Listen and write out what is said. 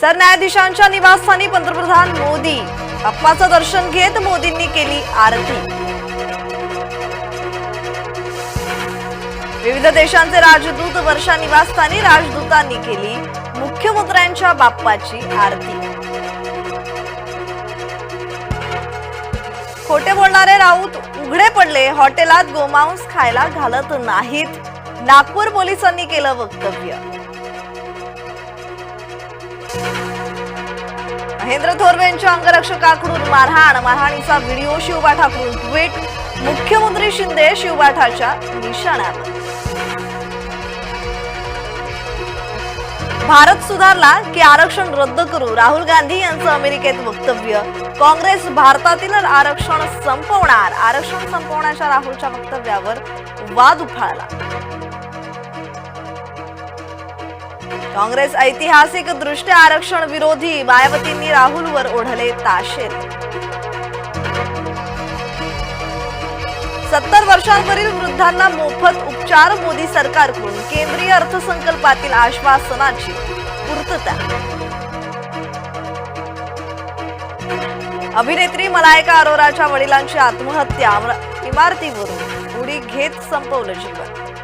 सरन्यायाधीशांच्या निवासस्थानी पंतप्रधान मोदी. बाप्पाचं दर्शन घेत मोदींनी केली आरती. विविध देशांचे राजदूत वर्षा निवासस्थानी राजदूतांनी केली मुख्यमंत्र्यांच्या बाप्पाची आरती. खोटे बोलणारे राऊत उघडे पडले हॉटेलात गोमांस खायला घालत नाहीत. नागपूर पोलिसांनी केलं वक्तव्य. महेंद्र थोरवेंच्या अंगरक्षकाकडून मारहाण मारहाणीचा व्हिडिओ शिवबाठाकडून ट्विट मुख्यमंत्री शिंदे शिवबाठाच्या निशाण्यावर. भारत सुधारला की आरक्षण रद्द करू राहुल गांधी यांचं अमेरिकेत वक्तव्य. काँग्रेस भारतातील आरक्षण संपवणार आरक्षण संपवण्याच्या राहुलच्या वक्तव्यावर वाद उफाळला. काँग्रेस ऐतिहासिक दृष्ट्या आरक्षण विरोधी मायावतींनी राहुलवर ओढले ताशेर. सत्तर वर्षांवरील वृद्धांना मोफत उपचार मोदी सरकारकडून केंद्रीय अर्थसंकल्पातील आश्वासनाची पूर्तता. अभिनेत्री मलायका अरोराच्या वडिलांची आत्महत्या इमारतीवरून उडी घेत संपवलं जीवन.